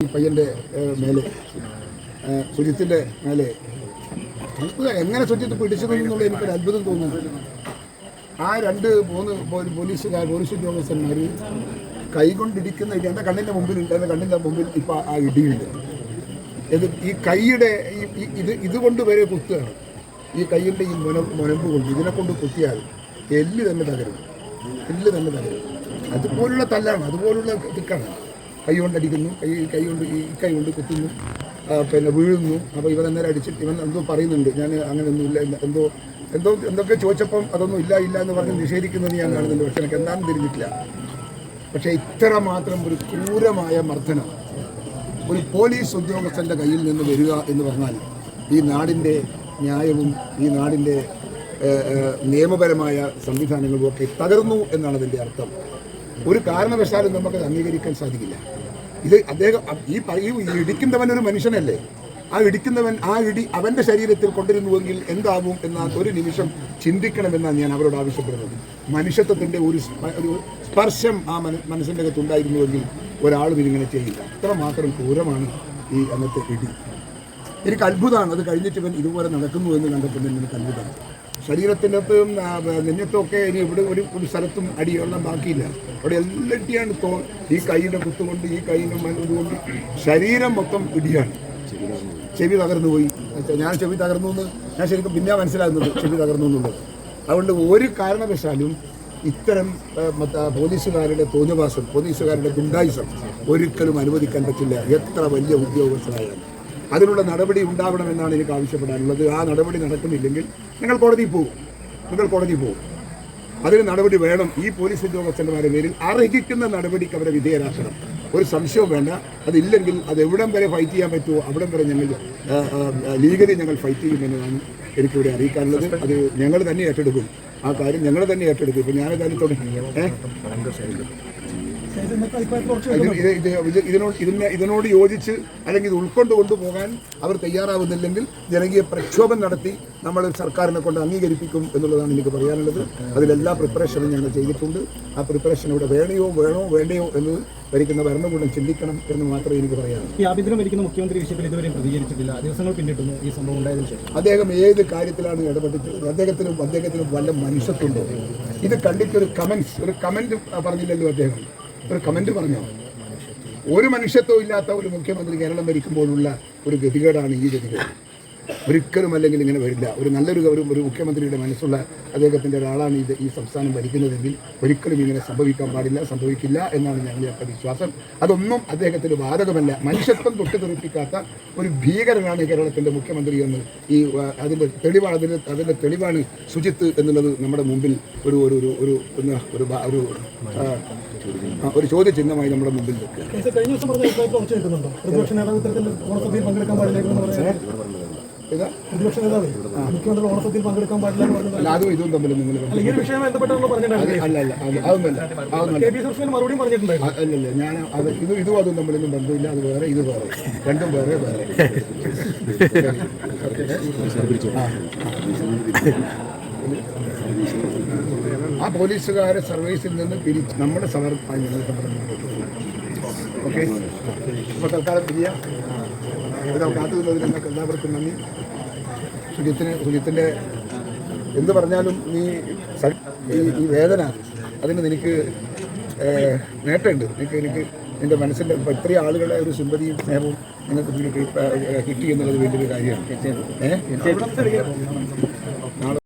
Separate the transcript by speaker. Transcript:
Speaker 1: ഏഹ്, മേലെ. സുജിത്തിന്റെ മേലെ. എങ്ങനെ സുജിത്ത് പിടിച്ചതെന്നുള്ള എനിക്കൊരു അത്ഭുതം തോന്നുന്നു. ആ രണ്ട് മൂന്ന് പോലീസ് പോലീസ് ഉദ്യോഗസ്ഥന്മാർ കൈകൊണ്ടിരിക്കുന്ന ഇടി എന്റെ കണ്ണിന്റെ മുമ്പിലുണ്ട് എന്റെ കണ്ണിന്റെ മുമ്പിൽ ഇപ്പോൾ ആ ഇടിയുണ്ട്. ഇത് ഈ കൈയുടെ ഈ ഇത് ഇതുകൊണ്ട് വരെ കുത്തുകയാണ്. ഈ കൈയിന്റെ ഈ മുന മുനമ്പ് കൊണ്ട് ഇതിനെ കൊണ്ട് കുത്തിയാൽ എല്ല് തന്നെ തകരും. എല്ല് തന്നെ തകരും. അതുപോലുള്ള തല്ലാണ് അതുപോലുള്ള തിക്കാണ് കൈ കൊണ്ടടിക്കുന്നു കൈ കൈ കൊണ്ട് ഈ കൈ കൊണ്ട് കുത്തുന്നു പിന്നെ വീഴുന്നു. അപ്പോൾ ഇവൻ അന്നേരം അടിച്ചിട്ട് ഇവൻ എന്തോ പറയുന്നുണ്ട്. ഞാൻ അങ്ങനെ ഒന്നും ഇല്ല എന്തോ എന്തോ എന്തൊക്കെ ചോദിച്ചപ്പം അതൊന്നും ഇല്ല ഇല്ല എന്ന് പറഞ്ഞ് നിഷേധിക്കുന്നത് ഞാൻ കാണുന്നുണ്ട്. പക്ഷെ എനിക്ക് എന്താണെന്ന് തിരിഞ്ഞിട്ടില്ല. പക്ഷേ ഇത്ര മാത്രം ഒരു ക്രൂരമായ മർദ്ദനം ഒരു പോലീസ് ഉദ്യോഗസ്ഥന്റെ കയ്യിൽ നിന്ന് വരിക എന്ന് പറഞ്ഞാൽ ഈ നാടിന്റെ ന്യായവും ഈ നാടിന്റെ നിയമപരമായ സംവിധാനങ്ങളും ഒക്കെ തകർന്നു എന്നാണ് അതിന്റെ അർത്ഥം. ഒരു കാരണവശാലും നമുക്കത് അംഗീകരിക്കാൻ സാധിക്കില്ല. ഇത് അദ്ദേഹം ഈ ഇടിക്കുന്നവൻ ഒരു മനുഷ്യനല്ലേ? ആ ഇടിക്കുന്നവൻ ആ ഇടി അവന്റെ ശരീരത്തിൽ കൊണ്ടിരുന്നുവെങ്കിൽ എന്താവും എന്ന ഒരു നിമിഷം ചിന്തിക്കണമെന്നാണ് ഞാൻ അവരോട് ആവശ്യപ്പെടുന്നത്. മനുഷ്യത്വത്തിന്റെ ഒരു ഒരു സ്പർശം ആ മന മനസ്സിന്റെ അകത്തുണ്ടായിരുന്നുവെങ്കിൽ ഒരാളും ഇതിങ്ങനെ ചെയ്യില്ല. അത്രമാത്രം ക്രൂരമാണ് ഈ അന്നത്തെ ഇടി. എനിക്ക് അത്ഭുതമാണ്. അത് കഴിഞ്ഞിട്ട് ഇവൻ ഇതുപോലെ നടക്കുന്നു എന്ന് കണ്ടപ്പോൾ എനിക്ക് അത്ഭുതമാണ്. ശരീരത്തിനകത്തും നെഞ്ഞത്തൊക്കെ ഇനി ഇവിടെ ഒരു ഒരു സ്ഥലത്തും അടിയൊന്നും ബാക്കിയില്ല. അവിടെ എല്ലാം തോൽ ഈ കൈയുടെ കുത്തുകൊണ്ട് ഈ കൈയുടെ മ- ശരീരം മൊത്തം ഇടിയാണ്. ചെവി തകർന്നു പോയി. ഞാൻ ചെവി തകർന്നു എന്ന് ഞാൻ ശരിക്കും പിന്നെ മനസ്സിലാകുന്നുണ്ട് ചെവി തകർന്നു എന്നുള്ളത്. അതുകൊണ്ട് ഒരു കാരണവശാലും ഇത്തരം പോലീസുകാരുടെ തോന്നിവാസം പോലീസുകാരുടെ ഗുണ്ടായിസം ഒരിക്കലും അനുവദിക്കാൻ പറ്റില്ല. എത്ര വലിയ ഉദ്യോഗസ്ഥരായാലും അതിനുള്ള നടപടി ഉണ്ടാവണമെന്നാണ് എനിക്ക് ആവശ്യപ്പെടാനുള്ളത്. ആ നടപടി നടക്കുന്നില്ലെങ്കിൽ നിങ്ങൾ കോടതിയിൽ പോകും. നിങ്ങൾ കോടതിയിൽ പോകും. അതിന് നടപടി വേണം. ഈ പോലീസ് ഉദ്യോഗസ്ഥന്മാരുടെ പേരിൽ അർഹിക്കുന്ന നടപടിക്ക് അവരെ വിധേയരാക്കണം. ഒരു സംശയവും വേണ്ട. അതില്ലെങ്കിൽ അത് എവിടം വരെ ഫൈറ്റ് ചെയ്യാൻ പറ്റുമോ അവിടം വരെ ഞങ്ങൾ ലീഗലി ഞങ്ങൾ ഫൈറ്റ് ചെയ്യുമെന്നതാണ് എനിക്കിവിടെ അറിയിക്കാനുള്ളത്. അത് ഞങ്ങൾ തന്നെ ഏറ്റെടുക്കും. ആ കാര്യം ഞങ്ങൾ തന്നെ ഏറ്റെടുക്കും. ഇപ്പം ഞാനേതായാലും തുടങ്ങി. ഏഹ് ഇതിനോട് ഇതിനെ ഇതിനോട് യോജിച്ച് അല്ലെങ്കിൽ ഇത് ഉൾക്കൊണ്ട് കൊണ്ടുപോകാൻ അവർ തയ്യാറാവുന്നില്ലെങ്കിൽ ജനകീയ പ്രക്ഷോഭം നടത്തി നമ്മൾ സർക്കാരിനെ കൊണ്ട് അംഗീകരിപ്പിക്കും എന്നുള്ളതാണ് എനിക്ക് പറയാനുള്ളത്. അതിലെല്ലാ പ്രിപ്പറേഷനും ഞങ്ങൾ ചെയ്തിട്ടുണ്ട്. ആ പ്രിപ്പറേഷൻ ഇവിടെ വേണയോ വേണോ വേണ്ടയോ എന്ന് ഭരിക്കുന്ന ഭരണകൂടം ചിന്തിക്കണം എന്ന് മാത്രമേ എനിക്ക് പറയാനുള്ളൂ.
Speaker 2: ഈ ആഭ്യന്തരം ഭരിക്കുന്ന മുഖ്യമന്ത്രി വിഷയത്തിൽ ഇതുവരെ പ്രതികരിച്ചിട്ടില്ല. ദിവസങ്ങൾ പിന്നിട്ടുന്നു ഈ സംഭവം ഉണ്ടായതിനു ശേഷം.
Speaker 1: അദ്ദേഹം ഏത് കാര്യത്തിലാണ് ഇടപെട്ടിട്ടുള്ളത് അദ്ദേഹത്തിനും അദ്ദേഹത്തിനും വല്ല മനുഷ്യത്വമുണ്ടോ ഇത് കണ്ടിട്ട് ഒരു കമൻസ് ഒരു കമന്റ് പറഞ്ഞില്ലല്ലോ അദ്ദേഹം. ഒരു കമന്റ് പറഞ്ഞു? ഒരു മനുഷ്യത്വം ഇല്ലാത്ത ഒരു മുഖ്യമന്ത്രി കേരളം ഭരിക്കുമ്പോഴുള്ള ഒരു ഗതികേടാണ് ഈ ഗതികേട്. ഒരിക്കലും അല്ലെങ്കിൽ ഇങ്ങനെ വരില്ല. ഒരു നല്ലൊരു ഒരു ഒരു മുഖ്യമന്ത്രിയുടെ മനസ്സുള്ള അദ്ദേഹത്തിന്റെ ഒരാളാണ് ഇത് ഈ സംസ്ഥാനം ഭരിക്കുന്നതെങ്കിൽ ഒരിക്കലും ഇങ്ങനെ സംഭവിക്കാൻ പാടില്ല സംഭവിക്കില്ല എന്നാണ് ഞങ്ങളുടെ വിശ്വാസം. അതൊന്നും അദ്ദേഹത്തിന് ബാധകമല്ല മനുഷ്യത്വം തൊട്ടുതെറിപ്പിക്കാത്ത ഒരു ഭീകരനാണ് കേരളത്തിന്റെ മുഖ്യമന്ത്രി എന്ന് ഈ അതിന്റെ തെളിവാണ് അതിന്റെ അതിന്റെ തെളിവാണ് ശുചിത്ത് എന്നുള്ളത് നമ്മുടെ മുമ്പിൽ ഒരു ഒരു ഒരു ഒരു ഒരു ആ, ഒരു ചോദ്യചിഹ്നമായി നമ്മുടെ മുമ്പിൽ അല്ല അതും ഇതും തമ്മിൽ നിങ്ങൾ
Speaker 2: അല്ല, ഈ ഒരു വിഷയം ബന്ധപ്പെട്ടാണല്ലോ പറഞ്ഞിട്ടുണ്ടായിരുന്നു
Speaker 1: അല്ല അല്ല അത് അതൊന്നല്ല അതൊന്നല്ല
Speaker 2: കെ പി പറഞ്ഞിട്ടുണ്ടായിരുന്നു.
Speaker 1: അല്ലല്ല ഞാൻ അത് ഇത് ഇതും അതും തമ്മിലൊന്നും ബന്ധമില്ല. അത് വേറെ ഇത് വേറെ. രണ്ടും വേറെ വേറെ. ആ. ആ പോലീസുകാരെ സർവീസിൽ നിന്ന് പിരിച്ച് നമ്മുടെ സമർപ്പണം ഓക്കെ അപ്പോൾ തൽക്കാലം പിരിയാം ഇവിടെ കാത്തു നിന്നതിന് നിങ്ങൾക്ക് എല്ലാവർക്കും നന്ദി. സുജിത്തിന് സുജിത്തിന്റെ എന്ത് പറഞ്ഞാലും നീ ഈ വേദന അതിന് നിനക്ക് നേട്ടമുണ്ട്. നിനക്ക് എനിക്ക് നിന്റെ മനസ്സിന്റെ ഇത്രയും ആളുകളെ ഒരു സിമ്പതിയും സ്നേഹവും നിങ്ങൾക്ക് നിനക്ക് കിട്ടി എന്നുള്ളത് വലിയൊരു കാര്യമാണ്. ഏഹ്